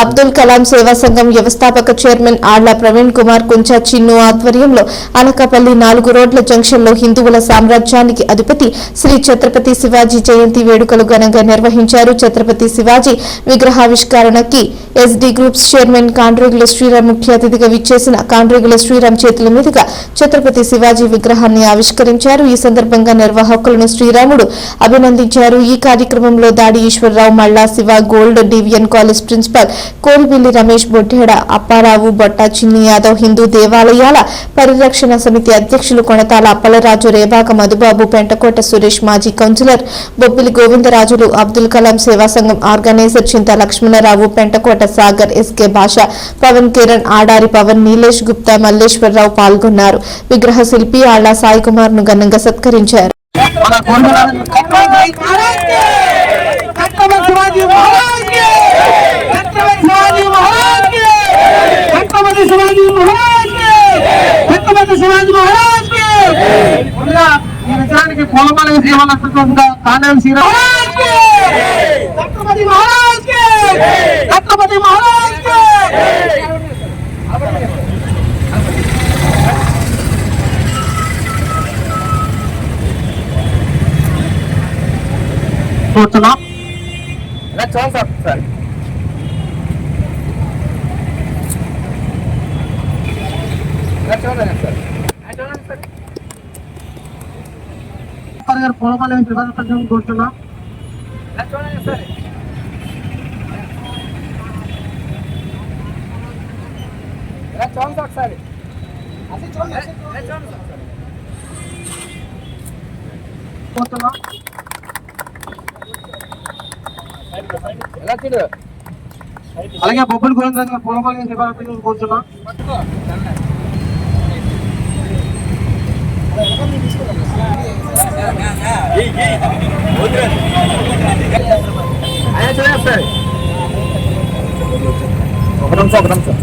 అబ్దుల్ కలాం సేవా సంఘం వ్యవస్థాపక చైర్మన్ ఆళ్ళ ప్రవీణ్ కుమార్ కుంచా చిన్ను ఆధ్వర్యంలో అనకాపల్లి నాలుగు రోడ్ల జంక్షన్లో హిందువుల సామ్రాజ్యానికి అధిపతి శ్రీ ఛత్రపతి శివాజీ జయంతి వేడుకలు ఘనంగా నిర్వహించారు. Chhatrapati Shivaji విగ్రహావిష్కరణకి SD groups chairman Kandregula Sriram ముఖ్య అతిథిగా విచ్చేసిన కాండ్రేగుల శ్రీరామ్ చేతుల మీదుగా ఛత్రపతి శివాజీ విగ్రహాన్ని ఆవిష్కరించారు. ఈ సందర్భంగా నిర్వాహకులను శ్రీరాముడు అభినందించారు. ఈ కార్యక్రమంలో Dadi Eswararao Malla Siva gold DVN college principal Kolbilli Ramesh Boddeda Apparao Botta Chinni Yadav Hindu దేవాలయాల పరిరక్షణ సమితి అధ్యక్షులు కొనతాల అప్పలరాజు రేబాక మధుబాబు పెంటకోట సురేష్ మాజీ కౌన్సిలర్ బొబ్బిలి గోవిందరాజులు అబ్దుల్ కలాం సేవా సంఘం ఆర్గనైజర్ చింత లక్ష్మణరావు పెంటకోట సాగర్ ఎస్కే భాష పవన్ కిరణ్ ఆడారి పవన్ నీలేష్ గుప్తా మల్లేశ్వరరావు పాల్గొన్నారు. విగ్రహ శిల్పి ఆళ్ళ సాయి కుమార్ను ఘనంగా సత్కరించారు. కోలమలగ జీవనత్వంగా కాండం శ్రీరామ్ ఛత్రపతి మహారాజ్కి ఛత్రపతి మహారాజ్కి కోరుతున్నాం సార్ సార్ సార్ కూర్చున్నాం గారు పూలమాల వేసి ఇవ్వాలనుకుంటున్నాం కూర్చున్నాం కూర్చున్నాం అలాగే బొబ్బులు గోవింద్ర పూలమాల వేసి ఇవ్వాలనుకుంటున్నాం కూర్చున్నాం ఒక నిమిషం ఒక నిమిషం